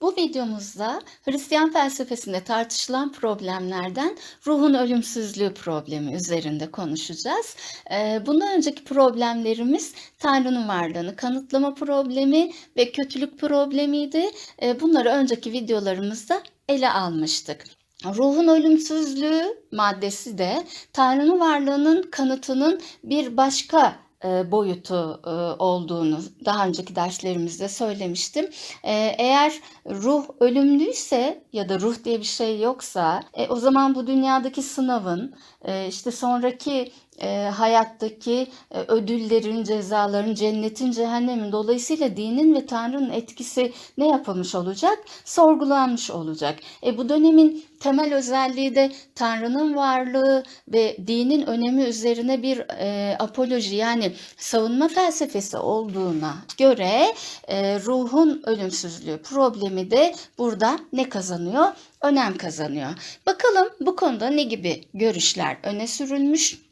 Bu videomuzda Hristiyan felsefesinde tartışılan problemlerden ruhun ölümsüzlüğü problemi üzerinde konuşacağız. Ee, Bundan önceki problemlerimiz Tanrı'nın varlığını kanıtlama problemi ve kötülük problemiydi. Ee, Bunları önceki videolarımızda ele almıştık. Ruhun ölümsüzlüğü maddesi de Tanrı'nın varlığının kanıtının bir başka boyutu e, olduğunu daha önceki derslerimizde söylemiştim. E, Eğer ruh ölümlüyse ya da ruh diye bir şey yoksa e, o zaman bu dünyadaki sınavın e, işte sonraki e, hayattaki e, ödüllerin, cezaların, cennetin, cehennemin dolayısıyla dinin ve Tanrı'nın etkisi ne yapılmış olacak? Sorgulanmış olacak. E, bu dönemin temel özelliği de Tanrı'nın varlığı ve dinin önemi üzerine bir e, apoloji yani savunma felsefesi olduğuna göre e, ruhun ölümsüzlüğü problemi de burada ne kazanıyor? Önem kazanıyor. Bakalım bu konuda ne gibi görüşler öne sürülmüş?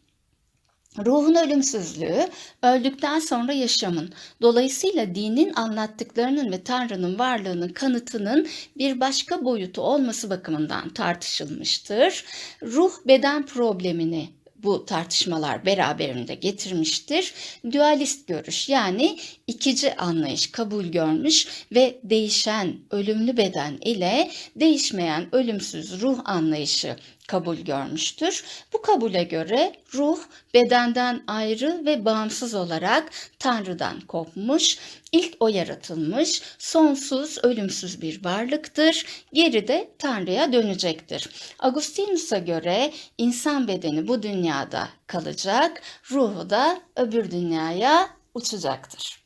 Ruhun ölümsüzlüğü, öldükten sonra yaşamın, dolayısıyla dinin anlattıklarının ve Tanrı'nın varlığının kanıtının bir başka boyutu olması bakımından tartışılmıştır. Ruh beden problemini bu tartışmalar beraberinde getirmiştir. Dualist görüş yani ikici anlayış kabul görmüş ve değişen ölümlü beden ile değişmeyen ölümsüz ruh anlayışı kabul görmüştür. Bu kabule göre ruh bedenden ayrı ve bağımsız olarak Tanrı'dan kopmuş, ilk o yaratılmış, sonsuz, ölümsüz bir varlıktır. Geride Tanrı'ya dönecektir. Agustinus'a göre insan bedeni bu dünyada kalacak, ruhu da öbür dünyaya uçacaktır.